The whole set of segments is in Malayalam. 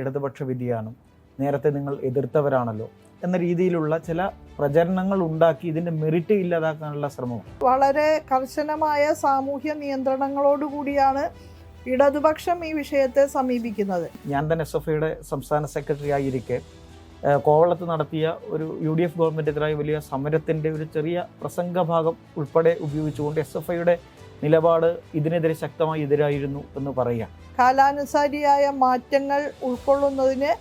ഇടതുപക്ഷ വിധിയാണ് നേരത്തെ നിങ്ങൾ എതിർത്തവരാണല്ലോ എന്ന രീതിയിലുള്ള ചില പ്രചരണങ്ങൾ ഉണ്ടാക്കി ഇതിന്റെ മെറിറ്റ് ഇല്ലാതാക്കാനുള്ള ശ്രമം. വളരെ കർശനമായ സാമൂഹ്യ നിയന്ത്രണങ്ങളോട് കൂടിയാണ് ഇടതുപക്ഷം ഈ വിഷയത്തെ സമീപിക്കുന്നത്. ഞാൻ തന്നെ എസ് എഫ് ഐയുടെ സംസ്ഥാന സെക്രട്ടറി ആയിരിക്കെ. കോവളത്ത് നടത്തിയ ഒരു യു ഡി എഫ് ഗവൺമെന്റെതിരായ വലിയ സമരത്തിന്റെ ഒരു ചെറിയ പ്രസംഗഭാഗം ഉൾപ്പെടെ ഉപയോഗിച്ചുകൊണ്ട് എസ് എഫ് ഐയുടെ നിലപാട് ഇതിനെതിരെ ശക്തമായി എതിരായിരുന്നു എന്ന് പറയുക കാലാനുസാരിയായ മാറ്റങ്ങൾ ഉൾക്കൊള്ളുന്നതിന്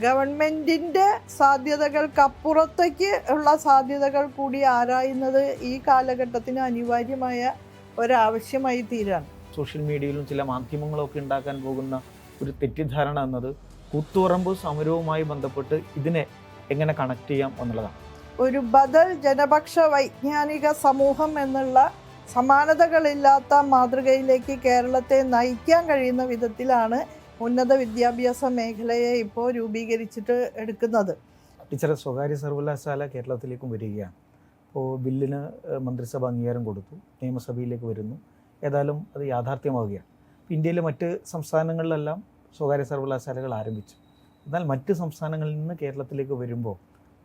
ഗവൺമെന്റിന്റെ സാധ്യതകൾക്കപ്പുറത്തേക്ക് ഉള്ള സാധ്യതകൾ കൂടി ആരായുന്നത് ഈ കാലഘട്ടത്തിന് അനിവാര്യമായ ഒരാവശ്യമായി തീരാണ്. സോഷ്യൽ മീഡിയയിലും ചില മാധ്യമങ്ങളൊക്കെ ഉണ്ടാക്കാൻ പോകുന്ന ഒരു തെറ്റിദ്ധാരണ എന്നത് കൂത്തുറമ്പ് സമരവുമായി ബന്ധപ്പെട്ട് ഇതിനെ എങ്ങനെ കണക്ട് ചെയ്യാം എന്നുള്ളതാണ്. ഒരു ബദൽ ജനപക്ഷ വൈജ്ഞാനിക സമൂഹം എന്നുള്ള സമാനതകളില്ലാത്ത മാതൃകയിലേക്ക് കേരളത്തെ നയിക്കാൻ കഴിയുന്ന വിധത്തിലാണ് ഉന്നത വിദ്യാഭ്യാസ മേഖലയെ ഇപ്പോൾ രൂപീകരിച്ചിട്ട് എടുക്കുന്നത്. ടീച്ചറെ സ്വകാര്യ സർവകലാശാല കേരളത്തിലേക്കും വരികയാണ്. അപ്പോൾ ബില്ലിന് മന്ത്രിസഭ അംഗീകാരം കൊടുത്തു നിയമസഭയിലേക്ക് വരുന്നു. ഏതായാലും അത് യാഥാർത്ഥ്യമാവുകയാണ്. ഇന്ത്യയിലെ മറ്റ് സംസ്ഥാനങ്ങളിലെല്ലാം സ്വകാര്യ സർവകലാശാലകൾ ആരംഭിച്ചു. എന്നാൽ മറ്റ് സംസ്ഥാനങ്ങളിൽ നിന്ന് കേരളത്തിലേക്ക് വരുമ്പോൾ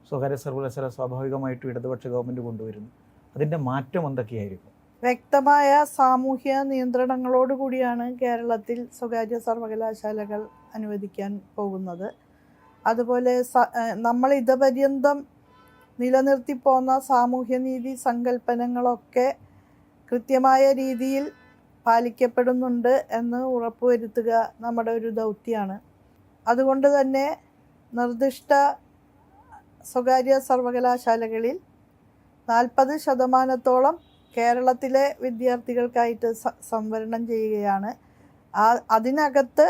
സ്വകാര്യ സർവകലാശാല സ്വാഭാവികമായിട്ടും ഇടതുപക്ഷ ഗവൺമെന്റ് കൊണ്ടുവരുന്നു. അതിന്റെ മാറ്റം എന്തൊക്കെയായിരിക്കും? വ്യക്തമായ സാമൂഹ്യ നിയന്ത്രണങ്ങളോടുകൂടിയാണ് കേരളത്തിൽ സ്വകാര്യ സർവകലാശാലകൾ അനുവദിക്കാൻ പോകുന്നത്. അതുപോലെ നമ്മൾ ഇതപര്യന്തം നിലനിർത്തിപ്പോന്ന സാമൂഹ്യനീതി സങ്കല്പനങ്ങളൊക്കെ കൃത്യമായ രീതിയിൽ പാലിക്കപ്പെടുന്നുണ്ട് എന്ന് ഉറപ്പുവരുത്തുക നമ്മുടെ ഒരു ദൗത്യമാണ്. അതുകൊണ്ട് തന്നെ നിർദ്ദിഷ്ട സ്വകാര്യ സർവകലാശാലകളിൽ നാൽപ്പത് ശതമാനത്തോളം കേരളത്തിലെ വിദ്യാർത്ഥികൾക്കായിട്ട് സംവരണം ചെയ്യുകയാണ്. ആ അതിനകത്ത്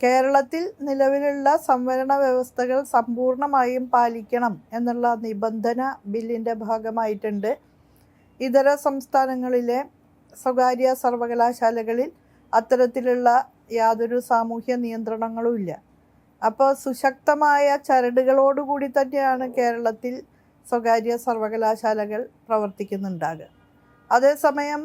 കേരളത്തിൽ നിലവിലുള്ള സംവരണ വ്യവസ്ഥകൾ സമ്പൂർണമായും പാലിക്കണം എന്നുള്ള നിബന്ധന ബില്ലിന്റെ ഭാഗമായിട്ടുണ്ട്. ഇതര സംസ്ഥാനങ്ങളിലെ സ്വകാര്യ സർവകലാശാലകളിൽ അത്തരത്തിലുള്ള യാതൊരു സാമൂഹ്യ നിയന്ത്രണങ്ങളും ഇല്ല. അപ്പോൾ സുശക്തമായ ചരടുകളോടുകൂടി തന്നെയാണ് കേരളത്തിൽ സ്വകാര്യ സർവകലാശാലകൾ പ്രവർത്തിക്കുന്നുണ്ടാകുക. അതേസമയം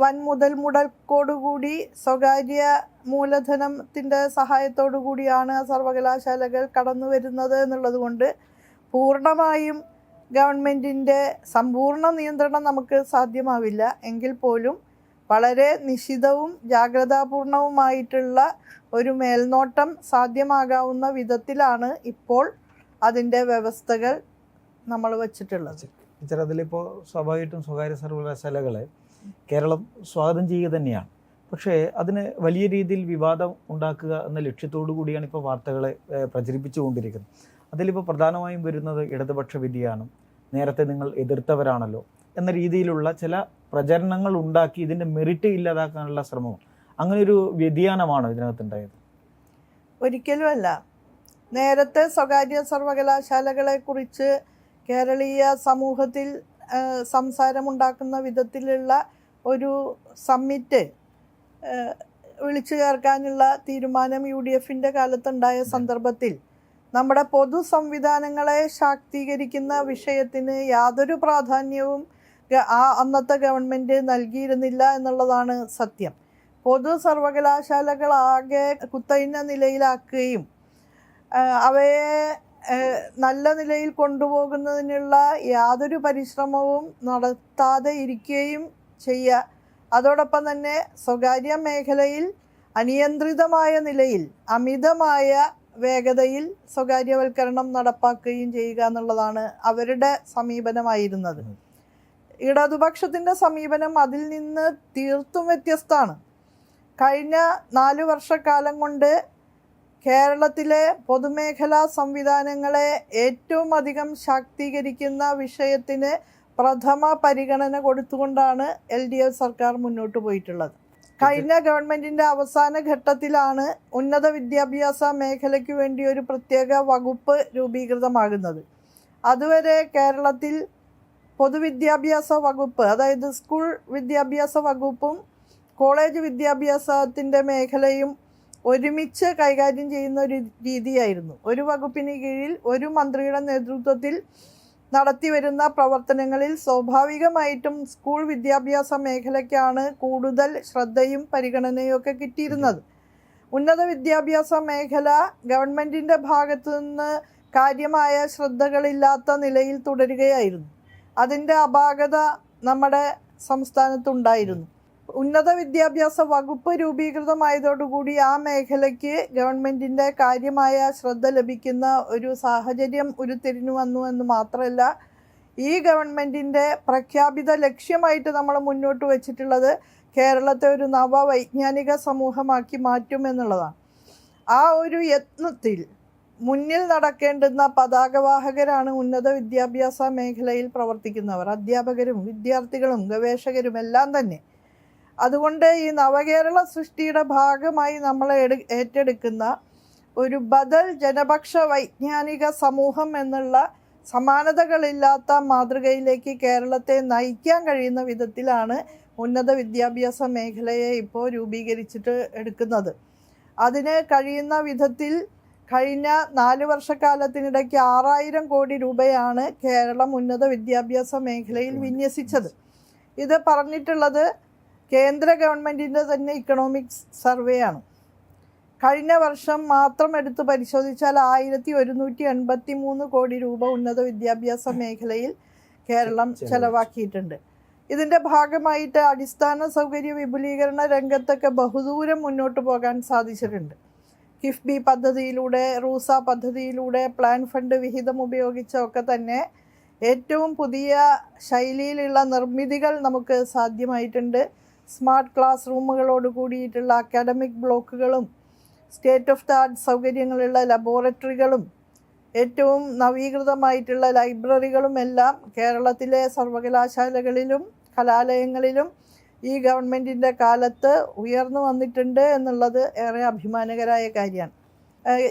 വൻ മുതൽ മുടക്കോടുകൂടി സ്വകാര്യ മൂലധനത്തിന്റെ സഹായത്തോടു കൂടിയാണ് സർവകലാശാലകൾ കടന്നു വരുന്നത് എന്നുള്ളത് കൊണ്ട് പൂർണമായും ഗവൺമെന്റിന്റെ സമ്പൂർണ നിയന്ത്രണം നമുക്ക് സാധ്യമാവില്ല. എങ്കിൽ പോലും വളരെ നിശിതവും ജാഗ്രതാപൂർണവുമായിട്ടുള്ള ഒരു മേൽനോട്ടം സാധ്യമാകാവുന്ന വിധത്തിലാണ് ഇപ്പോൾ അതിന്റെ വ്യവസ്ഥകൾ നമ്മൾ വച്ചിട്ടുള്ളത്. ടീച്ചർ അതിലിപ്പോൾ സ്വാഭാവികമായിട്ടും സ്വകാര്യ സർവകലാശാലകളെ കേരളം സ്വാഗതം ചെയ്യുക തന്നെയാണ്. പക്ഷേ അതിന് വലിയ രീതിയിൽ വിവാദം ഉണ്ടാക്കുക എന്ന ലക്ഷ്യത്തോടു കൂടിയാണ് ഇപ്പോൾ വാർത്തകളെ പ്രചരിപ്പിച്ചുകൊണ്ടിരിക്കുന്നത്. അതിലിപ്പോൾ പ്രധാനമായും വരുന്നത് ഇടതുപക്ഷ വ്യതിയാനം നേരത്തെ നിങ്ങൾ എതിർത്തവരാണല്ലോ എന്ന രീതിയിലുള്ള ചില പ്രചരണങ്ങൾ ഉണ്ടാക്കി ഇതിന്റെ മെറിറ്റ് ഇല്ലാതാക്കാനുള്ള ശ്രമം. അങ്ങനെ ഒരു വ്യതിയാനമാണ് ഇതിനകത്തുണ്ടായത്. ഒരിക്കലുമല്ല. നേരത്തെ സ്വകാര്യ സർവകലാശാലകളെ കുറിച്ച് കേരളീയ സമൂഹത്തിൽ സംസാരമുണ്ടാക്കുന്ന വിധത്തിലുള്ള ഒരു സമ്മിറ്റ് വിളിച്ചു ചേർക്കാനുള്ള തീരുമാനം യു ഡി എഫിന്റെ കാലത്തുണ്ടായ സന്ദർഭത്തിൽ. നമ്മുടെ പൊതു സംവിധാനങ്ങളെ ശാക്തീകരിക്കുന്ന വിഷയത്തിന് യാതൊരു പ്രാധാന്യവും ആ അന്നത്തെ ഗവൺമെന്റ് നൽകിയിരുന്നില്ല എന്നുള്ളതാണ് സത്യം. പൊതു സർവകലാശാലകളാകെ കുത്തഴിഞ്ഞ നിലയിലാക്കുകയും അവയെ നല്ല നിലയിൽ കൊണ്ടുപോകുന്നതിനുള്ള യാതൊരു പരിശ്രമവും നടത്താതെ ഇരിക്കുകയും ചെയ്യുക അതോടൊപ്പം തന്നെ സ്വകാര്യ മേഖലയിൽ അനിയന്ത്രിതമായ നിലയിൽ അമിതമായ വേഗതയിൽ സ്വകാര്യവൽക്കരണം നടപ്പാക്കുകയും ചെയ്യുക എന്നുള്ളതാണ് അവരുടെ സമീപനമായിരുന്നത്. ഇടതുപക്ഷത്തിന്റെ സമീപനം അതിൽ നിന്ന് തീർത്തും വ്യത്യസ്തമാണ്. കഴിഞ്ഞ നാല് വർഷക്കാലം കൊണ്ട് കേരളത്തിലെ പൊതുമേഖലാ സംവിധാനങ്ങളെ ഏറ്റവും അധികം ശാക്തീകരിക്കുന്ന വിഷയത്തിന് പ്രഥമ പരിഗണന കൊടുത്തുകൊണ്ടാണ് എൽ ഡി എഫ് സർക്കാർ മുന്നോട്ട് പോയിട്ടുള്ളത്. കഴിഞ്ഞ ഗവൺമെന്റിന്റെ അവസാന ഘട്ടത്തിലാണ് ഉന്നത വിദ്യാഭ്യാസ മേഖലയ്ക്ക് വേണ്ടി ഒരു പ്രത്യേക വകുപ്പ് രൂപീകൃതമാകുന്നത്. അതുവരെ കേരളത്തിൽ പൊതുവിദ്യാഭ്യാസ വകുപ്പ് അതായത് സ്കൂൾ വിദ്യാഭ്യാസ വകുപ്പും കോളേജ് വിദ്യാഭ്യാസത്തിന്റെ മേഖലയും ഒരുമിച്ച് കൈകാര്യം ചെയ്യുന്ന ഒരു രീതിയായിരുന്നു. ഒരു വകുപ്പിന് കീഴിൽ ഒരു മന്ത്രിയുടെ നേതൃത്വത്തിൽ നടത്തിവരുന്ന പ്രവർത്തനങ്ങളിൽ സ്വാഭാവികമായിട്ടും സ്കൂൾ വിദ്യാഭ്യാസ മേഖലയ്ക്കാണ് കൂടുതൽ ശ്രദ്ധയും പരിഗണനയും ഒക്കെ കിട്ടിയിരുന്നത്. ഉന്നത വിദ്യാഭ്യാസ മേഖല ഗവൺമെന്റിന്റെ ഭാഗത്തു നിന്ന് കാര്യമായ ശ്രദ്ധകളില്ലാത്ത നിലയിൽ തുടരുകയായിരുന്നു. അതിന്റെ അപാകത നമ്മുടെ സംസ്ഥാനത്തുണ്ടായിരുന്നു. ഉന്നത വിദ്യാഭ്യാസ വകുപ്പ് രൂപീകൃതമായതോടുകൂടി ആ മേഖലയ്ക്ക് ഗവൺമെന്റിന്റെ കാര്യമായ ശ്രദ്ധ ലഭിക്കുന്ന ഒരു സാഹചര്യം ഉരുത്തിരിഞ്ഞു വന്നു എന്ന് മാത്രമല്ല ഈ ഗവൺമെന്റിന്റെ പ്രഖ്യാപിത ലക്ഷ്യമായിട്ട് നമ്മൾ മുന്നോട്ട് വച്ചിട്ടുള്ളത് കേരളത്തെ ഒരു നവവൈജ്ഞാനിക സമൂഹമാക്കി മാറ്റും എന്നുള്ളതാണ്. ആ ഒരു യത്നത്തിൽ മുന്നിൽ നടക്കേണ്ടുന്ന പതാകവാഹകരാണ് ഉന്നത വിദ്യാഭ്യാസ മേഖലയിൽ പ്രവർത്തിക്കുന്നവർ. അധ്യാപകരും വിദ്യാർത്ഥികളും ഗവേഷകരും എല്ലാം തന്നെ അതുകൊണ്ട് ഈ നവകേരള സൃഷ്ടിയുടെ ഭാഗമായി നമ്മൾ ഏറ്റെടുക്കുന്ന ഒരു ബദൽ ജനപക്ഷ വൈജ്ഞാനിക സമൂഹം എന്നുള്ള സമാനതകളില്ലാത്ത മാതൃകയിലേക്ക് കേരളത്തെ നയിക്കാൻ കഴിയുന്ന വിധത്തിലാണ് ഉന്നത വിദ്യാഭ്യാസ മേഖലയെ ഇപ്പോൾ രൂപീകരിച്ചിട്ട് എടുക്കുന്നത്. അതിന് കഴിയുന്ന വിധത്തിൽ കഴിഞ്ഞ നാല് വർഷക്കാലത്തിനിടയ്ക്ക് ആറായിരം കോടി രൂപയാണ് കേരളം ഉന്നത വിദ്യാഭ്യാസ മേഖലയിൽ വിന്യസിച്ചത്. ഇത് പറഞ്ഞിട്ടുള്ളത് കേന്ദ്ര ഗവൺമെന്റിന്റെ തന്നെ ഇക്കണോമിക്സ് സർവേ ആണ്. കഴിഞ്ഞ വർഷം മാത്രം എടുത്ത് പരിശോധിച്ചാൽ ആയിരത്തി ഒരുന്നൂറ്റി എൺപത്തി മൂന്ന് കോടി രൂപ ഉന്നത വിദ്യാഭ്യാസ മേഖലയിൽ കേരളം. ചെലവാക്കിയിട്ടുണ്ട്. ഇതിന്റെ ഭാഗമായിട്ട് അടിസ്ഥാന സൗകര്യ വിപുലീകരണ രംഗത്തൊക്കെ ബഹുദൂരം മുന്നോട്ട് പോകാൻ സാധിച്ചിട്ടുണ്ട്. കിഫ്ബി പദ്ധതിയിലൂടെ റൂസ പദ്ധതിയിലൂടെ പ്ലാൻ ഫണ്ട് വിഹിതം ഉപയോഗിച്ചൊക്കെ തന്നെ ഏറ്റവും പുതിയ ശൈലിയിലുള്ള നിർമ്മിതികൾ നമുക്ക് സാധ്യമായിട്ടുണ്ട്. സ്മാർട്ട് ക്ലാസ് റൂമുകളോട് കൂടിയിട്ടുള്ള അക്കാഡമിക് ബ്ലോക്കുകളും സ്റ്റേറ്റ് ഓഫ് ദ ആർട്ട് സൗകര്യങ്ങളുള്ള ലബോറട്ടറികളും ഏറ്റവും നവീകൃതമായിട്ടുള്ള ലൈബ്രറികളും എല്ലാം കേരളത്തിലെ സർവകലാശാലകളിലും കലാലയങ്ങളിലും ഈ ഗവൺമെന്റിന്റെ കാലത്ത് ഉയർന്നു വന്നിട്ടുണ്ട് എന്നുള്ളത് ഏറെ അഭിമാനകരമായ കാര്യമാണ്.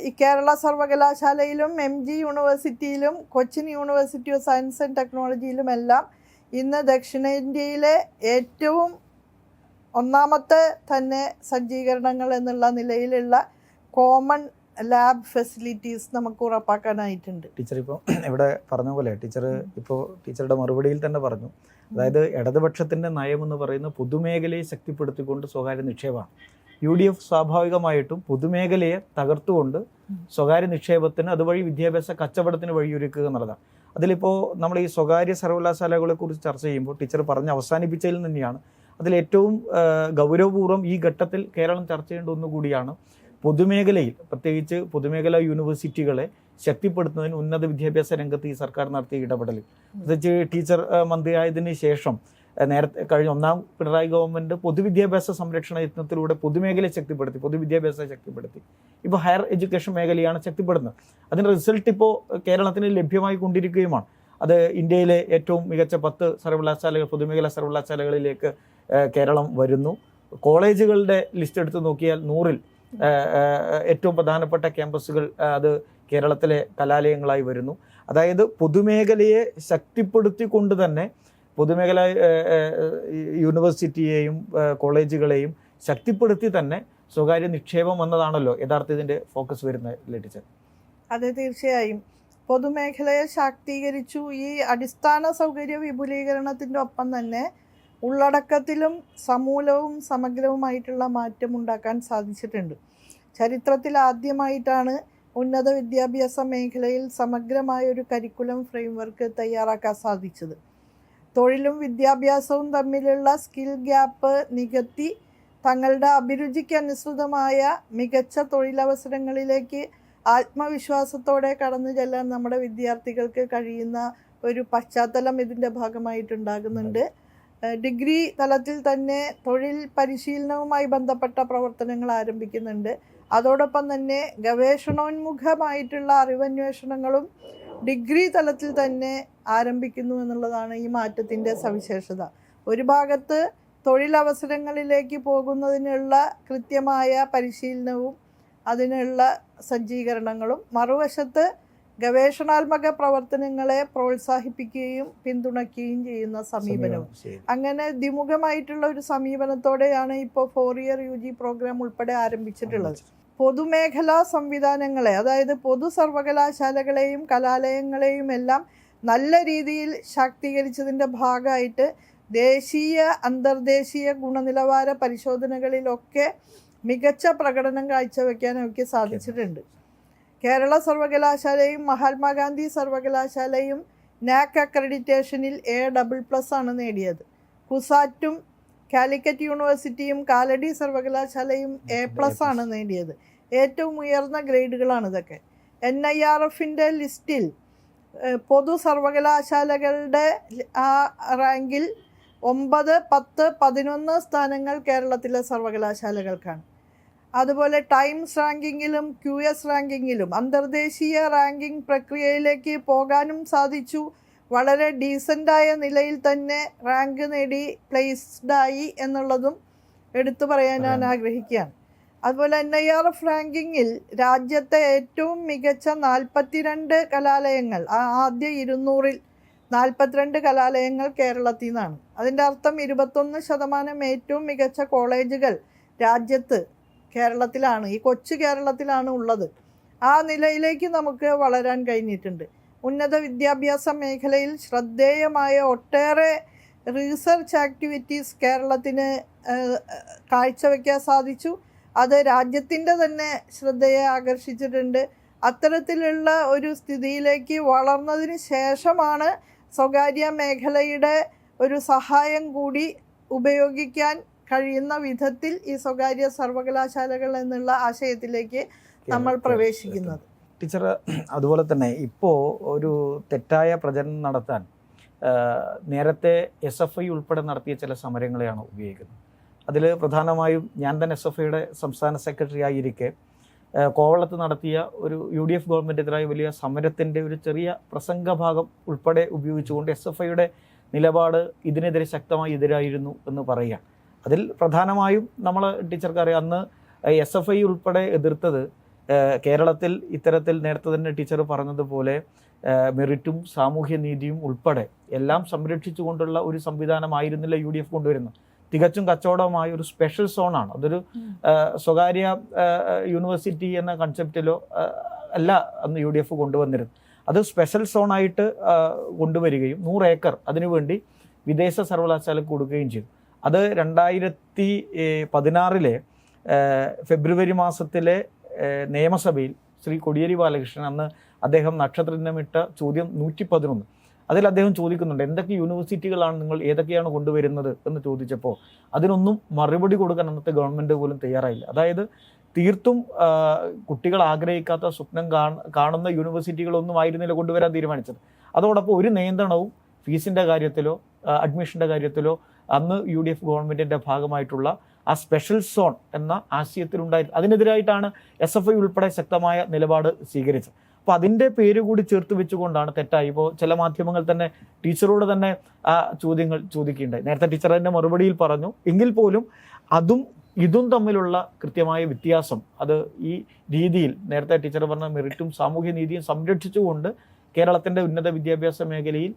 ഈ കേരള സർവകലാശാലയിലും M G യൂണിവേഴ്സിറ്റിയിലും Cochin university of science and ടെക്നോളജിയിലുമെല്ലാം ഇന്ന് ദക്ഷിണേന്ത്യയിലെ ഏറ്റവും ഒന്നാമത്തെ തന്നെ സജ്ജീകരണങ്ങൾ എന്നുള്ള നിലയിലുള്ള കോമൺ ലാബ് ഫെസിലിറ്റീസ് നമുക്ക് ഉറപ്പാക്കാനായിട്ടുണ്ട്. ടീച്ചർ ഇപ്പോൾ ഇവിടെ പറഞ്ഞ പോലെ ടീച്ചർ ഇപ്പോൾ ടീച്ചറുടെ മറുപടിയിൽ തന്നെ പറഞ്ഞു. അതായത് ഇടതുപക്ഷത്തിന്റെ നയം എന്ന് പറയുന്ന പൊതുമേഖലയെ ശക്തിപ്പെടുത്തിക്കൊണ്ട് സ്വകാര്യ നിക്ഷേപമാണ്. യു ഡി എഫ് സ്വാഭാവികമായിട്ടും പൊതുമേഖലയെ തകർത്തുകൊണ്ട് സ്വകാര്യ നിക്ഷേപത്തിന് അതുവഴി വിദ്യാഭ്യാസ കച്ചവടത്തിന് വഴിയൊരുക്കുക എന്നുള്ളതാണ്. അതിലിപ്പോൾ നമ്മൾ ഈ സ്വകാര്യ സർവകലാശാലകളെ കുറിച്ച് ചർച്ച ചെയ്യുമ്പോൾ ടീച്ചർ പറഞ്ഞ് അവസാനിപ്പിച്ചതിൽ തന്നെയാണ് അതിലേറ്റവും ഗൗരവപൂർവം ഈ ഘട്ടത്തിൽ കേരളം ചർച്ച ചെയ്യേണ്ട ഒന്നുകൂടിയാണ് പൊതുമേഖലയിൽ പ്രത്യേകിച്ച് പൊതുമേഖലാ യൂണിവേഴ്സിറ്റികളെ ശക്തിപ്പെടുത്തുന്നതിന് ഉന്നത വിദ്യാഭ്യാസ രംഗത്ത് ഈ സർക്കാർ നടത്തിയ ഇടപെടൽ പ്രത്യേകിച്ച് ടീച്ചർ മന്ത്രിയായതിന് ശേഷം നേരത്തെ കഴിഞ്ഞ ഒന്നാം പിണറായി ഗവൺമെന്റ് പൊതുവിദ്യാഭ്യാസ സംരക്ഷണ യത്നത്തിലൂടെ പൊതുമേഖലയെ ശക്തിപ്പെടുത്തി പൊതുവിദ്യാഭ്യാസത്തെ ശക്തിപ്പെടുത്തി. ഇപ്പോൾ ഹയർ എഡ്യൂക്കേഷൻ മേഖലയാണ് ശക്തിപ്പെടുന്നത്. അതിന്റെ റിസൾട്ട് ഇപ്പോൾ കേരളത്തിന് ലഭ്യമായി കൊണ്ടിരിക്കുകയുമാണ്. അത് ഇന്ത്യയിലെ ഏറ്റവും മികച്ച പത്ത് സർവകലാശാലകൾ പൊതുമേഖലാ സർവകലാശാലകളിലേക്ക് കേരളം വരുന്നു. കോളേജുകളുടെ ലിസ്റ്റ് എടുത്ത് നോക്കിയാൽ നൂറിൽ ഏറ്റവും പ്രധാനപ്പെട്ട ക്യാമ്പസുകൾ അത് കേരളത്തിലെ കലാലയങ്ങളായി വരുന്നു. അതായത് പൊതുമേഖലയെ ശക്തിപ്പെടുത്തിക്കൊണ്ട് തന്നെ പൊതുമേഖല യൂണിവേഴ്സിറ്റിയെയും കോളേജുകളെയും ശക്തിപ്പെടുത്തി തന്നെ സ്വകാര്യ നിക്ഷേപം വന്നതാണല്ലോ യഥാർത്ഥ ഇതിന്റെ ഫോക്കസ് വരുന്നത് ടീച്ചർ അതെ തീർച്ചയായും. പൊതുമേഖലയെ ശാക്തീകരിച്ചു. ഈ അടിസ്ഥാന സൗകര്യ വിപുലീകരണത്തിന്റെ ഒപ്പം തന്നെ ഉള്ളടക്കത്തിലും സമൂലവും സമഗ്രവുമായിട്ടുള്ള മാറ്റം ഉണ്ടാക്കാൻ സാധിച്ചിട്ടുണ്ട്. ചരിത്രത്തിൽ ആദ്യമായിട്ടാണ് ഉന്നത വിദ്യാഭ്യാസ മേഖലയിൽ സമഗ്രമായ ഒരു കരിക്കുലം ഫ്രെയിംവർക്ക് തയ്യാറാക്കാൻ സാധിച്ചത്. തൊഴിലും വിദ്യാഭ്യാസവും തമ്മിലുള്ള സ്കിൽ ഗ്യാപ്പ് നികത്തി തങ്ങളുടെ അഭിരുചിക്ക് അനുസൃതമായ മികച്ച തൊഴിലവസരങ്ങളിലേക്ക് ആത്മവിശ്വാസത്തോടെ കടന്നു ചെല്ലാൻ നമ്മുടെ വിദ്യാർത്ഥികൾക്ക് കഴിയുന്ന ഒരു പശ്ചാത്തലം ഇതിന്റെ ഭാഗമായിട്ടുണ്ടാകുന്നുണ്ട്. ഡിഗ്രി തലത്തിൽ തന്നെ തൊഴിൽ പരിശീലനവുമായി ബന്ധപ്പെട്ട പ്രവർത്തനങ്ങൾ ആരംഭിക്കുന്നുണ്ട്. അതോടൊപ്പം തന്നെ ഗവേഷണോന്മുഖമായിട്ടുള്ള അറിവന്വേഷണങ്ങളും ഡിഗ്രി തലത്തിൽ തന്നെ ആരംഭിക്കുന്നു എന്നുള്ളതാണ് ഈ മാറ്റത്തിന്റെ സവിശേഷത. ഒരു ഭാഗത്ത് തൊഴിലവസരങ്ങളിലേക്ക് പോകുന്നതിനുള്ള കൃത്യമായ പരിശീലനവും അതിനുള്ള സജ്ജീകരണങ്ങളും മറുവശത്ത് ഗവേഷണാത്മക പ്രവർത്തനങ്ങളെ പ്രോത്സാഹിപ്പിക്കുകയും പിന്തുണയ്ക്കുകയും ചെയ്യുന്ന സമീപനവും അങ്ങനെ ദ്വിമുഖമായിട്ടുള്ള ഒരു സമീപനത്തോടെയാണ് ഇപ്പോൾ four year U G program ഉൾപ്പെടെ ആരംഭിച്ചിട്ടുള്ളത്. പൊതുമേഖലാ സംവിധാനങ്ങളെ അതായത് പൊതു സർവകലാശാലകളെയും കലാലയങ്ങളെയും എല്ലാം നല്ല രീതിയിൽ ശാക്തീകരിച്ചതിന്റെ ഭാഗമായിട്ട് ദേശീയ അന്തർദേശീയ ഗുണനിലവാര പരിശോധനകളിലൊക്കെ മികച്ച പ്രകടനം കാഴ്ചവെക്കാനൊക്കെ സാധിച്ചിട്ടുണ്ട്. കേരള സർവകലാശാലയും മഹാത്മാഗാന്ധി സർവകലാശാലയും നാക് അക്രഡിറ്റേഷനിൽ എ ഡബിൾ പ്ലസ് ആണ് നേടിയത്. കുസാറ്റും കാലിക്കറ്റ് യൂണിവേഴ്സിറ്റിയും കാലടി സർവകലാശാലയും എ പ്ലസ് ആണ് നേടിയത്. ഏറ്റവും ഉയർന്ന ഗ്രേഡുകളാണ് ഇതൊക്കെ. എൻ ഐ ആർ എഫിന്റെ ലിസ്റ്റിൽ പൊതു സർവകലാശാലകളുടെ ആ റാങ്കിൽ ഒമ്പത് പത്ത് പതിനൊന്ന് സ്ഥാനങ്ങൾ കേരളത്തിലെ സർവകലാശാലകൾക്കാണ്. അതുപോലെ ടൈംസ് റാങ്കിങ്ങിലും ക്യു എസ് റാങ്കിങ്ങിലും അന്തർദേശീയ റാങ്കിംഗ് പ്രക്രിയയിലേക്ക് പോകാനും സാധിച്ചു. വളരെ ഡീസന്റായ നിലയിൽ തന്നെ റാങ്ക് നേടി പ്ലേസ്ഡായി എന്നുള്ളതും എടുത്തു പറയാൻ ഞാൻ ആഗ്രഹിക്കുകയാണ്. അതുപോലെ എൻ ഐ ആർ എഫ് റാങ്കിങ്ങിൽ രാജ്യത്തെ ഏറ്റവും മികച്ച നാൽപ്പത്തിരണ്ട് കലാലയങ്ങൾ ആ ആദ്യ ഇരുന്നൂറിൽ നാൽപ്പത്തിരണ്ട് കലാലയങ്ങൾ കേരളത്തിൽ നിന്നാണ്. അതിന്റെ അർത്ഥം ഇരുപത്തൊന്ന് ശതമാനം ഏറ്റവും മികച്ച കോളേജുകൾ രാജ്യത്ത് കേരളത്തിലാണ് ഈ കൊച്ചു കേരളത്തിലാണ് ഉള്ളത്. ആ നിലയിലേക്ക് നമുക്ക് വളരാൻ കഴിഞ്ഞിട്ടുണ്ട്. ഉന്നത വിദ്യാഭ്യാസ മേഖലയിൽ ശ്രദ്ധേയമായ ഒട്ടേറെ റീസർച്ച് ആക്ടിവിറ്റീസ് കേരളത്തിന് കാഴ്ചവെക്കാൻ സാധിച്ചു. അത് രാജ്യത്തിന്റെ തന്നെ ശ്രദ്ധയെ ആകർഷിച്ചിട്ടുണ്ട്. അത്തരത്തിലുള്ള ഒരു സ്ഥിതിയിലേക്ക് വളർന്നതിന് ശേഷമാണ് സ്വകാര്യ മേഖലയുടെ ഒരു സഹായം കൂടി ഉപയോഗിക്കാൻ കഴിയുന്ന വിധത്തിൽ ഈ സ്വകാര്യ സർവകലാശാലകൾ എന്നുള്ള ആശയത്തിലേക്ക് നമ്മൾ പ്രവേശിക്കുന്നത്. ടീച്ചർ അതുപോലെ തന്നെ ഇപ്പോൾ ഒരു തെറ്റായ പ്രചരണം നടത്താൻ നേരത്തെ എസ് എഫ് ഐ ഉൾപ്പെടെ നടത്തിയ ചില സമരങ്ങളെയാണ് ഉപയോഗിക്കുന്നത്. അതിൽ പ്രധാനമായും ഞാൻ തന്നെ എസ് എഫ് ഐയുടെ സംസ്ഥാന സെക്രട്ടറി ആയിരിക്കെ കോവളത്ത് നടത്തിയ ഒരു യു ഡി എഫ് ഗവൺമെന്റെതിരായ വലിയ സമരത്തിന്റെ ഒരു ചെറിയ പ്രസംഗഭാഗം ഉൾപ്പെടെ ഉപയോഗിച്ചുകൊണ്ട് എസ് എഫ് ഐയുടെ നിലപാട് ഇതിനെതിരെ ശക്തമായി എതിരായിരുന്നു എന്ന് പറയുക. അതിൽ പ്രധാനമായും നമ്മൾ ടീച്ചർക്കറിയാം അന്ന് എസ് എഫ് ഐ ഉൾപ്പെടെ എതിർത്തത് കേരളത്തിൽ ഇത്തരത്തിൽ നേരത്തെ തന്നെ ടീച്ചർ പറഞ്ഞതുപോലെ മെറിറ്റും സാമൂഹ്യ നീതിയും ഉൾപ്പെടെ എല്ലാം സംരക്ഷിച്ചുകൊണ്ടുള്ള ഒരു സംവിധാനമായിരുന്നില്ല യു ഡി എഫ് കൊണ്ടുവരുന്നത്. തികച്ചും കച്ചവടമായ ഒരു സ്പെഷ്യൽ സോണാണ് അതൊരു സ്വകാര്യ യൂണിവേഴ്സിറ്റി എന്ന കൺസെപ്റ്റിലോ അല്ല അന്ന് യു ഡി എഫ് കൊണ്ടുവന്നിരുന്നത്. അത് സ്പെഷ്യൽ സോണായിട്ട് കൊണ്ടുവരികയും നൂറ് ഏക്കർ അതിനുവേണ്ടി വിദേശ സർവകലാശാലയ്ക്ക് കൊടുക്കുകയും ചെയ്തു. അത് രണ്ടായിരത്തി പതിനാറിലെ ഫെബ്രുവരി മാസത്തിലെ നിയമസഭയിൽ ശ്രീ കൊടിയേരി ബാലകൃഷ്ണൻ അന്ന് അദ്ദേഹം നക്ഷത്രദിനമിട്ട ചോദ്യം നൂറ്റി പതിനൊന്ന് അതിൽ അദ്ദേഹം ചോദിക്കുന്നുണ്ട് എന്തൊക്കെ യൂണിവേഴ്സിറ്റികളാണ് നിങ്ങൾ ഏതൊക്കെയാണ് കൊണ്ടുവരുന്നത്? എന്ന് ചോദിച്ചപ്പോൾ അതിനൊന്നും മറുപടി കൊടുക്കാൻ അന്നത്തെ ഗവൺമെന്റ് പോലും തയ്യാറായില്ല. അതായത് തീർത്തും കുട്ടികൾ ആഗ്രഹിക്കാത്ത സ്വപ്നം കാണുന്ന യൂണിവേഴ്സിറ്റികളൊന്നും ആയിരുന്നില്ല കൊണ്ടുവരാൻ തീരുമാനിച്ചത്. അതോടൊപ്പം ഒരു നിയന്ത്രണവും ഫീസിന്റെ കാര്യത്തിലോ അഡ്മിഷന്റെ കാര്യത്തിലോ അന്ന് യു ഡി എഫ് ഗവൺമെന്റിന്റെ ഭാഗമായിട്ടുള്ള ആ സ്പെഷ്യൽ സോൺ എന്ന ആശയത്തിലുണ്ടായിരുന്നു അതിനെതിരായിട്ടാണ് എസ് എഫ് ഐ ഉൾപ്പെടെ ശക്തമായ നിലപാട് സ്വീകരിച്ചത്. അപ്പോൾ അതിന്റെ പേര് കൂടി ചേർത്ത് വെച്ചുകൊണ്ടാണ് തെറ്റായി. ഇപ്പോൾ ചില മാധ്യമങ്ങൾ തന്നെ ടീച്ചറോട് തന്നെ ആ ചോദ്യങ്ങൾ ചോദിക്കുകയുണ്ടായി. നേരത്തെ ടീച്ചർ അതിന്റെ മറുപടിയിൽ പറഞ്ഞു എങ്കിൽ പോലും അതും ഇതും തമ്മിലുള്ള കൃത്യമായ വ്യത്യാസം അത് ഈ രീതിയിൽ നേരത്തെ ടീച്ചർ പറഞ്ഞ മെറിറ്റും സാമൂഹ്യ നീതിയും സംരക്ഷിച്ചുകൊണ്ട് കേരളത്തിന്റെ ഉന്നത വിദ്യാഭ്യാസ മേഖലയിൽ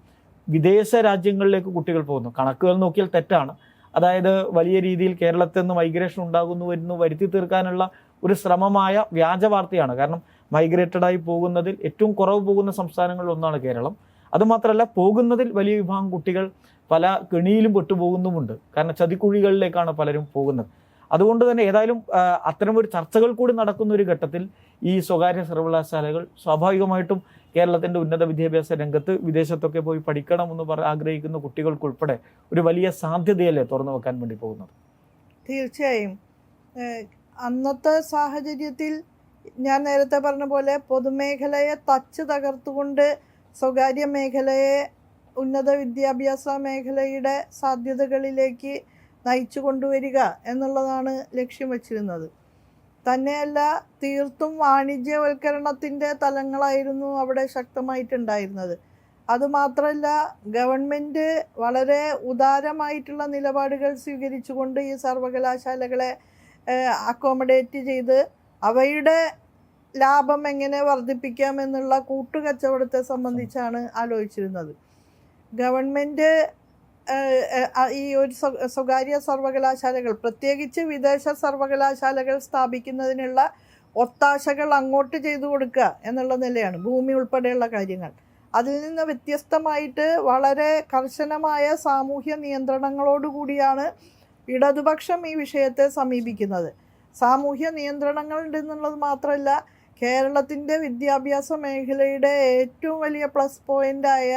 വിദേശ രാജ്യങ്ങളിലേക്ക് കുട്ടികൾ പോകുന്നു. കണക്കുകൾ നോക്കിയാൽ തെറ്റാണ്. അതായത് വലിയ രീതിയിൽ കേരളത്തിൽ നിന്ന് മൈഗ്രേഷൻ ഉണ്ടാകുന്നു എന്ന് വരുത്തി തീർക്കാനുള്ള ഒരു ശ്രമമായ വ്യാജ വാർത്തയാണ്. കാരണം മൈഗ്രേറ്റഡായി പോകുന്നതിൽ ഏറ്റവും കുറവ് പോകുന്ന സംസ്ഥാനങ്ങളിൽ ഒന്നാണ് കേരളം. അതുമാത്രമല്ല പോകുന്നതിൽ വലിയ വിഭാഗം കുട്ടികൾ പല കെണിയിലും പെട്ടുപോകുന്നുമുണ്ട്. കാരണം ചതിക്കുഴികളിലേക്കാണ് പലരും പോകുന്നത്. അതുകൊണ്ട് തന്നെ ഏതായാലും അത്തരമൊരു ചർച്ചകൾ കൂടി നടക്കുന്ന ഒരു ഘട്ടത്തിൽ ഈ സ്വകാര്യ സർവകലാശാലകൾ സ്വാഭാവികമായിട്ടും കേരളത്തിന്റെ ഉന്നത വിദ്യാഭ്യാസ രംഗത്ത് വിദേശത്തൊക്കെ പോയി പഠിക്കണമെന്ന് പറ ആഗ്രഹിക്കുന്ന കുട്ടികൾക്കുൾപ്പെടെ ഒരു വലിയ സാധ്യതയല്ലേ തുറന്നു വെക്കാൻ വേണ്ടി പോകുന്നത്? തീർച്ചയായും. അന്നത്തെ സാഹചര്യത്തിൽ ഞാൻ നേരത്തെ പറഞ്ഞ പോലെ പൊതുമേഖലയെ തച്ച് തകർത്തുകൊണ്ട് സ്വകാര്യ മേഖലയെ ഉന്നത വിദ്യാഭ്യാസ മേഖലയുടെ സാധ്യതകളിലേക്ക് നയിച്ചു കൊണ്ടുവരിക എന്നുള്ളതാണ് ലക്ഷ്യം വച്ചിരുന്നത്. തന്നെയല്ല തീർത്തും വാണിജ്യവൽക്കരണത്തിന്റെ തലങ്ങളായിരുന്നു അവിടെ ശക്തമായിട്ടുണ്ടായിരുന്നത്. അതുമാത്രമല്ല ഗവൺമെന്റ് വളരെ ഉദാരമായിട്ടുള്ള നിലപാടുകൾ സ്വീകരിച്ചുകൊണ്ട് ഈ സർവകലാശാലകളെ അക്കോമഡേറ്റ് ചെയ്ത് അവയുടെ ലാഭം എങ്ങനെ വർദ്ധിപ്പിക്കാം എന്നുള്ള കൂട്ടുകച്ചവടത്തെ സംബന്ധിച്ചാണ് ആലോചിച്ചിരുന്നത്. ഗവൺമെന്റ് ഈ ഒരു സ്വ- സ്വകാര്യ സർവകലാശാലകൾ പ്രത്യേകിച്ച് വിദേശ സർവകലാശാലകൾ സ്ഥാപിക്കുന്നതിനുള്ള ഒത്താശകൾ അങ്ങോട്ട് ചെയ്തു കൊടുക്കുക എന്നുള്ള നിലയാണ് ഭൂമി ഉൾപ്പെടെയുള്ള കാര്യങ്ങൾ. അതിൽ നിന്ന് വ്യത്യസ്തമായിട്ട് വളരെ കർശനമായ സാമൂഹ്യ നിയന്ത്രണങ്ങളോടുകൂടിയാണ് ഇടതുപക്ഷം ഈ വിഷയത്തെ സമീപിക്കുന്നത്. സാമൂഹ്യ നിയന്ത്രണങ്ങൾ ഉണ്ടെന്നുള്ളത് മാത്രമല്ല കേരളത്തിന്റെ വിദ്യാഭ്യാസ മേഖലയുടെ ഏറ്റവും വലിയ പ്ലസ് പോയിന്റായ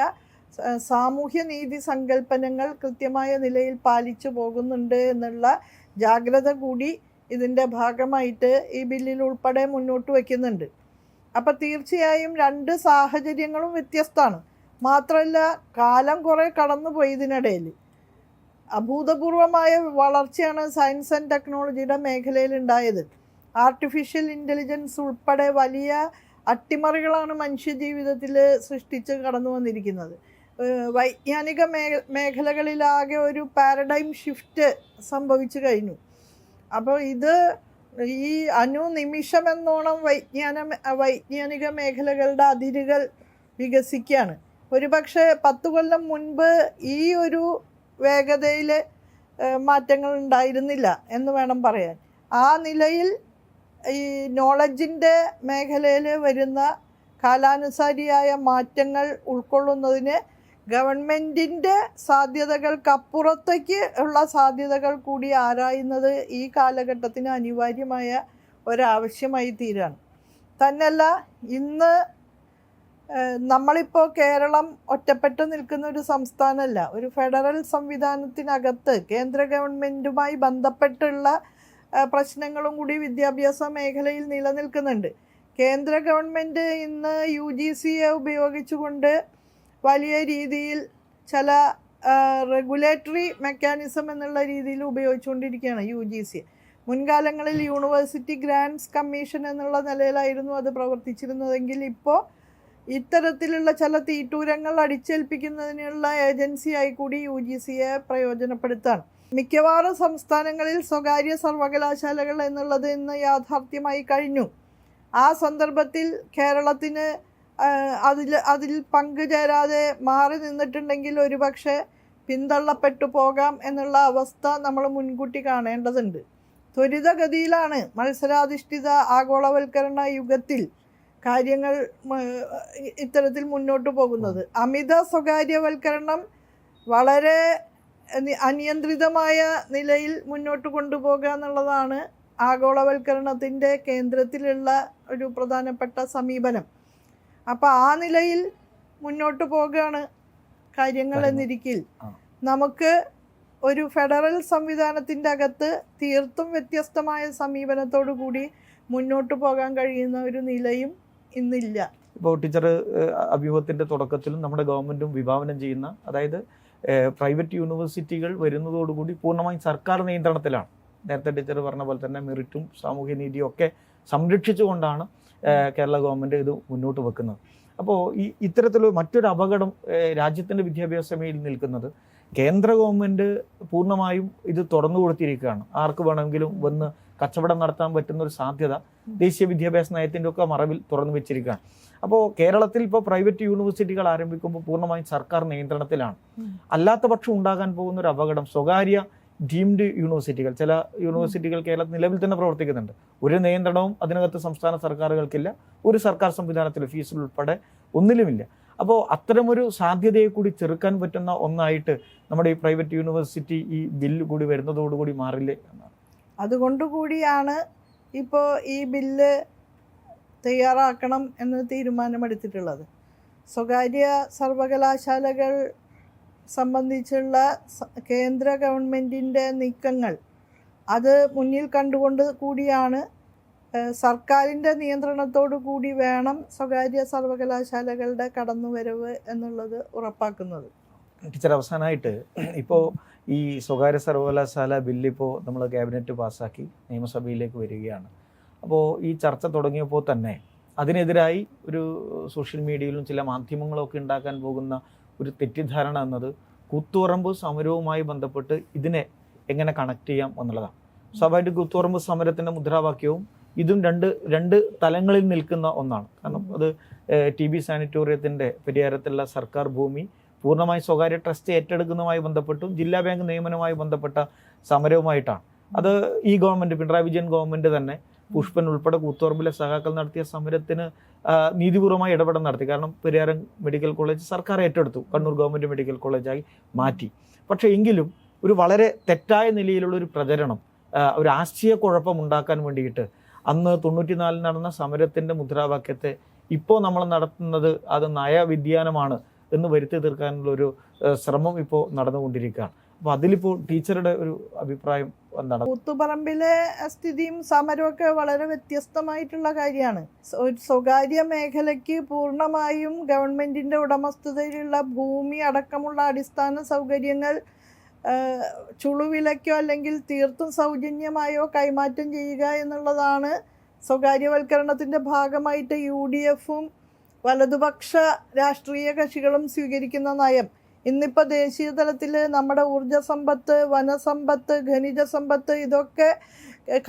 സാമൂഹ്യ നീതി സങ്കല്പനങ്ങൾ കൃത്യമായ നിലയിൽ പാലിച്ചു പോകുന്നുണ്ട് എന്നുള്ള ജാഗ്രത കൂടി ഇതിന്റെ ഭാഗമായിട്ട് ഈ ബില്ലിൽ ഉൾപ്പെടെ മുന്നോട്ട് വയ്ക്കുന്നുണ്ട്. അപ്പം തീർച്ചയായും രണ്ട് സാഹചര്യങ്ങളും വ്യത്യസ്തമാണ്. മാത്രമല്ല കാലം കുറേ കടന്നുപോയി ഇതിനിടയിൽ. അഭൂതപൂർവമായ വളർച്ചയാണ് സയൻസ് ആൻഡ് ടെക്നോളജിയുടെ മേഖലയിൽ ഉണ്ടായത് ആർട്ടിഫിഷ്യൽ ഇന്റലിജൻസ് ഉൾപ്പെടെ വലിയ അട്ടിമറികളാണ് മനുഷ്യജീവിതത്തിൽ സൃഷ്ടിച്ച് കടന്നു വന്നിരിക്കുന്നത്. വൈജ്ഞാനിക മേ മേഖലകളിലാകെ ഒരു പാരഡൈം ഷിഫ്റ്റ് സംഭവിച്ചു കഴിഞ്ഞു. അപ്പോൾ ഇത് ഈ അനുനിമിഷം എന്നോണം വൈജ്ഞാന വൈജ്ഞാനിക മേഖലകളുടെ അതിരുകൾ വികസിക്കുകയാണ്. ഒരു പക്ഷേ പത്ത് കൊല്ലം മുൻപ് ഈ ഒരു വേഗതയിൽ മാറ്റങ്ങൾ ഉണ്ടായിരുന്നില്ല എന്ന് വേണം പറയാൻ. ആ നിലയിൽ ഈ നോളജിന്റെ മേഖലയിൽ വരുന്ന കാലാനുസാരിയായ മാറ്റങ്ങൾ ഉൾക്കൊള്ളുന്നതിന് ഗവൺമെന്റിന്റെ സാധ്യതകൾക്കപ്പുറത്തേക്ക് ഉള്ള സാധ്യതകൾ കൂടി ആരായുന്നത് ഈ കാലഘട്ടത്തിന് അനിവാര്യമായ ഒരാവശ്യമായി തീരാണ്. തന്നല്ല ഇന്ന് നമ്മളിപ്പോൾ കേരളം ഒറ്റപ്പെട്ടു നിൽക്കുന്ന ഒരു സംസ്ഥാനമല്ല. ഒരു ഫെഡറൽ സംവിധാനത്തിനകത്ത് കേന്ദ്ര ഗവൺമെന്റുമായി ബന്ധപ്പെട്ടുള്ള പ്രശ്നങ്ങളും കൂടി വിദ്യാഭ്യാസ മേഖലയിൽ നിലനിൽക്കുന്നുണ്ട്. കേന്ദ്ര ഗവൺമെന്റ് ഇന്ന് യു ജി സിയെ ഉപയോഗിച്ചുകൊണ്ട് വലിയ രീതിയിൽ ചില റെഗുലേറ്ററി മെക്കാനിസം എന്നുള്ള രീതിയിൽ ഉപയോഗിച്ചുകൊണ്ടിരിക്കുകയാണ് യു ജി സി മുൻകാലങ്ങളിൽ യൂണിവേഴ്സിറ്റി ഗ്രാൻഡ്സ് കമ്മീഷൻ എന്നുള്ള നിലയിലായിരുന്നു അത് പ്രവർത്തിച്ചിരുന്നതെങ്കിൽ ഇപ്പോൾ ഇത്തരത്തിലുള്ള ചില തീറ്റൂരങ്ങൾ അടിച്ചേൽപ്പിക്കുന്നതിനുള്ള ഏജൻസിയായി കൂടി യു ജി സിയെ പ്രയോജനപ്പെടുത്താണ് മിക്കവാറും സംസ്ഥാനങ്ങളിൽ സ്വകാര്യ സർവകലാശാലകൾ എന്നുള്ളത് ഇന്ന് യാഥാർത്ഥ്യമായി കഴിഞ്ഞു. ആ സന്ദർഭത്തിൽ കേരളത്തിന് അതിൽ അതിൽ പങ്കുചേരാതെ മാറി നിന്നിട്ടുണ്ടെങ്കിൽ ഒരുപക്ഷെ പിന്തള്ളപ്പെട്ടു പോകാം എന്നുള്ള അവസ്ഥ നമ്മൾ മുൻകൂട്ടി കാണേണ്ടതുണ്ട്. ത്വരിതഗതിയിലാണ് മത്സരാധിഷ്ഠിത ആഗോളവൽക്കരണ യുഗത്തിൽ കാര്യങ്ങൾ ഇത്തരത്തിൽ മുന്നോട്ട് പോകുന്നത്. അമിത സ്വകാര്യവൽക്കരണം വളരെ അനിയന്ത്രിതമായ നിലയിൽ മുന്നോട്ട് കൊണ്ടുപോകുക എന്നുള്ളതാണ് ആഗോളവൽക്കരണത്തിന്റെ കേന്ദ്രത്തിലുള്ള ഒരു പ്രധാനപ്പെട്ട സമീപനം. അപ്പോൾ ആ നിലയിൽ മുന്നോട്ട് പോകുകയാണ് കാര്യങ്ങൾ. എന്നിരിക്കിൽ. നമുക്ക് ഒരു ഫെഡറൽ സംവിധാനത്തിന്റെ അകത്ത് തീർത്തും വ്യത്യസ്തമായ സമീപനത്തോടു കൂടി മുന്നോട്ട് പോകാൻ കഴിയുന്ന ഒരു നിലയും ഇന്നില്ല. ഇപ്പോൾ ടീച്ചർ അഭിമുഖത്തിന്റെ തുടക്കത്തിലും നമ്മുടെ ഗവൺമെന്റും വിഭാവനം ചെയ്യുന്ന അതായത് പ്രൈവറ്റ് യൂണിവേഴ്സിറ്റികൾ വരുന്നതോടുകൂടി പൂർണമായും സർക്കാർ നിയന്ത്രണത്തിലാണ്. നേരത്തെ ടീച്ചർ പറഞ്ഞ പോലെ തന്നെ മെറിറ്റും സാമൂഹ്യ നീതിയും ഒക്കെ സംരക്ഷിച്ചുകൊണ്ടാണ് കേരള ഗവൺമെന്റ് ഇത് മുന്നോട്ട് വെക്കുന്നത്. അപ്പോൾ ഈ ഇത്തരത്തിലുള്ള മറ്റൊരു അപകടം രാജ്യത്തിന്റെ വിദ്യാഭ്യാസ മേഖലയിൽ നിൽക്കുന്നത് കേന്ദ്ര ഗവൺമെന്റ് പൂർണമായും ഇത് തുറന്നു കൊടുത്തിരിക്കുകയാണ്. ആർക്ക് വേണമെങ്കിലും വന്ന് കച്ചവടം നടത്താൻ പറ്റുന്ന ഒരു സാധ്യത ദേശീയ വിദ്യാഭ്യാസ നയത്തിന്റെ ഒക്കെ മറവിൽ തുറന്നു വെച്ചിരിക്കുകയാണ്. അപ്പോൾ കേരളത്തിൽ ഇപ്പോൾ പ്രൈവറ്റ് യൂണിവേഴ്സിറ്റികൾ ആരംഭിക്കുമ്പോൾ പൂർണമായും സർക്കാർ നിയന്ത്രണത്തിലാണ്. അല്ലാത്ത പക്ഷം ഉണ്ടാകാൻ പോകുന്ന ഒരു അപകടം സ്വകാര്യ ഡീംഡ് യൂണിവേഴ്സിറ്റികൾ ചില യൂണിവേഴ്സിറ്റികൾ കേരളത്തിൽ നിലവിൽ തന്നെ പ്രവർത്തിക്കുന്നുണ്ട്. ഒരു നിയന്ത്രണവും അതിനകത്ത് സംസ്ഥാന സർക്കാരുകൾക്കില്ല. ഒരു സർക്കാർ സംവിധാനത്തിൽ ഫീസിൽ ഉൾപ്പെടെ ഒന്നിലുമില്ല. അപ്പോൾ അത്തരമൊരു സാധ്യതയെ കൂടി ചെറുക്കാൻ പറ്റുന്ന ഒന്നായിട്ട് നമ്മുടെ ഈ പ്രൈവറ്റ് യൂണിവേഴ്സിറ്റി ഈ ബില്ല് കൂടി വരുന്നതോടുകൂടി മാറില്ലേ എന്നാണ്. അതുകൊണ്ടുകൂടിയാണ് ഇപ്പോൾ ഈ ബില്ല് തയ്യാറാക്കണം എന്ന് തീരുമാനമെടുത്തിട്ടുള്ളത്. സ്വകാര്യ സർവകലാശാലകൾ സംബന്ധിച്ചുള്ള കേന്ദ്ര ഗവൺമെന്റിന്റെ നീക്കങ്ങൾ അത് മുന്നിൽ കണ്ടുകൊണ്ട് കൂടിയാണ് സർക്കാരിന്റെ നിയന്ത്രണത്തോടു കൂടി വേണം സ്വകാര്യ സർവകലാശാലകളുടെ കടന്നുവരവ് എന്നുള്ളത് ഉറപ്പാക്കുന്നത്. ടീച്ചർ അവസാനമായിട്ട് ഇപ്പോൾ ഈ സ്വകാര്യ സർവകലാശാല ബില്ലിപ്പോൾ നമ്മൾ ക്യാബിനറ്റ് പാസ്സാക്കി നിയമസഭയിലേക്ക് വരികയാണ്. അപ്പോൾ ഈ ചർച്ച തുടങ്ങിയപ്പോൾ തന്നെ അതിനെതിരായി ഒരു സോഷ്യൽ മീഡിയയിലും ചില മാധ്യമങ്ങളൊക്കെ ഉണ്ടാക്കാൻ പോകുന്ന ഒരു തെറ്റിദ്ധാരണ എന്നത് കൂത്തുപറമ്പ് സമരവുമായി ബന്ധപ്പെട്ട് ഇതിനെ എങ്ങനെ കണക്ട് ചെയ്യാം എന്നുള്ളതാണ്. സ്വാഭാവിക കൂത്തുപറമ്പ് സമരത്തിന്റെ മുദ്രാവാക്യവും ഇതും രണ്ട് രണ്ട് തലങ്ങളിൽ നിൽക്കുന്ന ഒന്നാണ്. കാരണം അത് ടി ബി സാനിറ്റോറിയത്തിന്റെ പരിഹാരത്തിലുള്ള സർക്കാർ ഭൂമി പൂർണമായി സ്വകാര്യ ട്രസ്റ്റ് ഏറ്റെടുക്കുന്നതുമായി ബന്ധപ്പെട്ടും ജില്ലാ ബാങ്ക് നിയമനവുമായി ബന്ധപ്പെട്ട സമരവുമായിട്ടാണ്. അത് ഈ ഗവൺമെന്റ് പിണറായി വിജയൻ ഗവൺമെന്റ് തന്നെ പുഷ്പൻ ഉൾപ്പെടെ കൂത്തുപറമ്പിലെ സഹാക്കൾ നടത്തിയ സമരത്തിന് നീതിപൂർവമായി ഇടപെടൽ നടത്തി. കാരണം പെരിയാരം മെഡിക്കൽ കോളേജ് സർക്കാർ ഏറ്റെടുത്തു. കണ്ണൂർ ഗവൺമെന്റ് മെഡിക്കൽ കോളേജായി മാറ്റി. പക്ഷേ എങ്കിലും ഒരു വളരെ തെറ്റായ നിലയിലുള്ള ഒരു പ്രചരണം ഒരു ആശയക്കുഴപ്പം ഉണ്ടാക്കാൻ വേണ്ടിയിട്ട് അന്ന് തൊണ്ണൂറ്റിനാലിൽ നടന്ന സമരത്തിന്റെ മുദ്രാവാക്യത്തെ ഇപ്പോൾ നമ്മൾ നടത്തുന്നത് അത് നയവിധ്യാനമാണ് എന്ന് വരുത്തി തീർക്കാനുള്ള ഒരു ശ്രമം ഇപ്പോൾ നടന്നുകൊണ്ടിരിക്കുകയാണ്. അപ്പോൾ അതിലിപ്പോൾ ടീച്ചറുടെ ഒരു അഭിപ്രായം എന്താണ്? കൂത്തുപറമ്പിലെ സ്ഥിതിയും സമരമൊക്കെ വളരെ വ്യത്യസ്തമായിട്ടുള്ള കാര്യമാണ്. ഒരു സ്വകാര്യ മേഖലയ്ക്ക് പൂർണമായും ഗവൺമെന്റിന്റെ ഉടമസ്ഥതയിലുള്ള ഭൂമി അടക്കമുള്ള അടിസ്ഥാന സൗകര്യങ്ങൾ ചുളുവിലയ്ക്കോ അല്ലെങ്കിൽ തീർത്തും സൗജന്യമായോ കൈമാറ്റം ചെയ്യുക എന്നുള്ളതാണ് സ്വകാര്യവൽക്കരണത്തിന്റെ ഭാഗമായിട്ട് യു ഡി എഫും വലതുപക്ഷ രാഷ്ട്രീയ കക്ഷികളും സ്വീകരിക്കുന്ന നയം. ഇന്നിപ്പോൾ ദേശീയ തലത്തിൽ നമ്മുടെ ഊർജ സമ്പത്ത് വനസമ്പത്ത് ഖനിജ സമ്പത്ത് ഇതൊക്കെ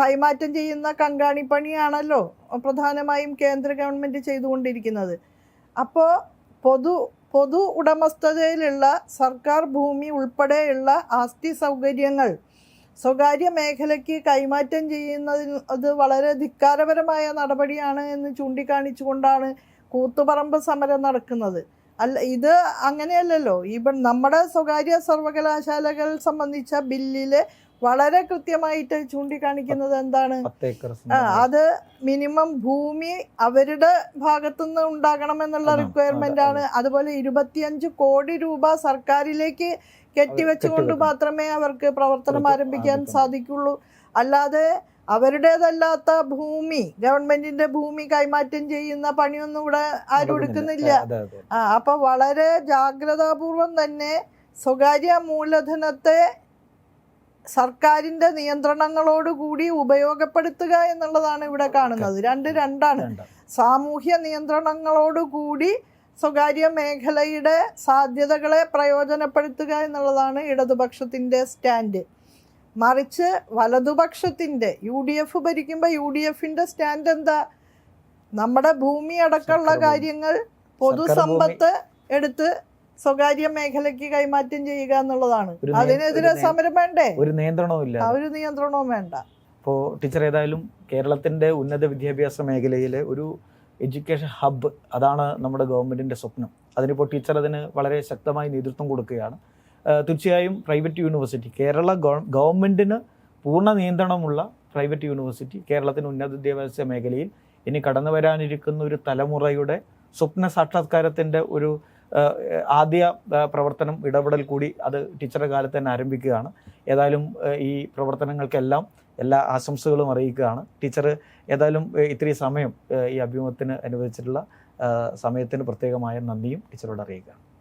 കൈമാറ്റം ചെയ്യുന്ന കങ്കാണിപ്പണിയാണല്ലോ പ്രധാനമായും കേന്ദ്ര ഗവൺമെന്റ് ചെയ്തുകൊണ്ടിരിക്കുന്നത്. അപ്പോൾ പൊതു പൊതു ഉടമസ്ഥതയിലുള്ള സർക്കാർ ഭൂമി ഉൾപ്പെടെയുള്ള ആസ്തി സൗകര്യങ്ങൾ സ്വകാര്യ മേഖലയ്ക്ക് കൈമാറ്റം ചെയ്യുന്നതിൽ അത് വളരെ ധിക്കാരപരമായ നടപടിയാണ് എന്ന് ചൂണ്ടിക്കാണിച്ചുകൊണ്ടാണ് കൂത്തുപറമ്പ് സമരം നടക്കുന്നത്. അല്ല ഇത് അങ്ങനെയല്ലല്ലോ. ഇപ്പം നമ്മുടെ സ്വകാര്യ സർവകലാശാലകൾ സംബന്ധിച്ച ബില്ലിൽ വളരെ കൃത്യമായിട്ട് ചൂണ്ടിക്കാണിക്കുന്നത് എന്താണ്? അത് മിനിമം ഭൂമി അവരുടെ ഭാഗത്തുനിന്ന് ഉണ്ടാകണം എന്നുള്ള റിക്വയർമെന്റ് ആണ്. അതുപോലെ ഇരുപത്തിയഞ്ച് കോടി രൂപ സർക്കാരിലേക്ക് കെട്ടിവെച്ചുകൊണ്ട്. മാത്രമേ അവർക്ക് പ്രവർത്തനം ആരംഭിക്കാൻ സാധിക്കുള്ളൂ. അല്ലാതെ അവരുടേതല്ലാത്ത ഭൂമി ഗവൺമെന്റിന്റെ ഭൂമി കൈമാറ്റം ചെയ്യുന്ന പണിയൊന്നും ഇവിടെ ആരും എടുക്കുന്നില്ല. ആ അപ്പൊ വളരെ ജാഗ്രതാപൂർവം തന്നെ സ്വകാര്യ മൂലധനത്തെ സർക്കാരിന്റെ നിയന്ത്രണങ്ങളോടുകൂടി ഉപയോഗപ്പെടുത്തുക എന്നുള്ളതാണ് ഇവിടെ കാണുന്നത്. രണ്ട് രണ്ടാണ്. സാമൂഹ്യ സാമൂഹ്യ നിയന്ത്രണങ്ങളോടുകൂടി സ്വകാര്യ മേഖലയുടെ സാധ്യതകളെ പ്രയോജനപ്പെടുത്തുക എന്നുള്ളതാണ് ഇടതുപക്ഷത്തിന്റെ സ്റ്റാൻഡ്. മറിച്ച് വലതുപക്ഷത്തിന്റെ യു ഡി എഫ് ഭരിക്കുമ്പോൾ യു ഡി എഫിന്റെ സ്റ്റാൻഡ് എന്താ? നമ്മുടെ ഭൂമി അടക്കമുള്ള. കാര്യങ്ങൾ പൊതുസമ്പത്ത് എടുത്ത് സ്വകാര്യ മേഖലയ്ക്ക് കൈമാറ്റം ചെയ്യുക എന്നുള്ളതാണ്. അതിനെതിരെ സമരം വേണ്ടേ? ഒരു നിയന്ത്രണവും ഇല്ല. ഒരു നിയന്ത്രണവും വേണ്ട. ഇപ്പോൾ ടീച്ചർ ഏതായാലും കേരളത്തിന്റെ ഉന്നത വിദ്യാഭ്യാസ മേഖലയിലെ ഒരു എഡ്യൂക്കേഷൻ ഹബ്ബ് അതാണ് നമ്മുടെ ഗവൺമെന്റിന്റെ സ്വപ്നം. അതിനിപ്പോൾ ടീച്ചർ അതിന് വളരെ ശക്തമായി നേതൃത്വം കൊടുക്കുകയാണ്. തീർച്ചയായും പ്രൈവറ്റ് യൂണിവേഴ്സിറ്റി. കേരള ഗവ- ഗവൺമെന്റിന് പൂർണ നിയന്ത്രണമുള്ള പ്രൈവറ്റ് യൂണിവേഴ്സിറ്റി കേരളത്തിന് ഉന്നത വിദ്യാഭ്യാസ മേഖലയിൽ ഇനി കടന്നു വരാനിരിക്കുന്ന ഒരു തലമുറയുടെ സ്വപ്ന സാക്ഷാത്കാരത്തിന്റെ ഒരു ആദ്യ പ്രവർത്തനം ഇടപെടൽ കൂടി അത് ടീച്ചറുടെ കാലത്ത് തന്നെ ആരംഭിക്കുകയാണ്. ഏതായാലും ഈ പ്രവർത്തനങ്ങൾക്കെല്ലാം എല്ലാ ആശംസകളും അറിയിക്കുകയാണ്. ടീച്ചർ ഏതായാലും ഇത്രയും സമയം ഈ അഭിമുഖത്തിന് അനുവദിച്ചിട്ടുള്ള സമയത്തിന് പ്രത്യേകമായ നന്ദിയും ടീച്ചറോട് അറിയിക്കുകയാണ്.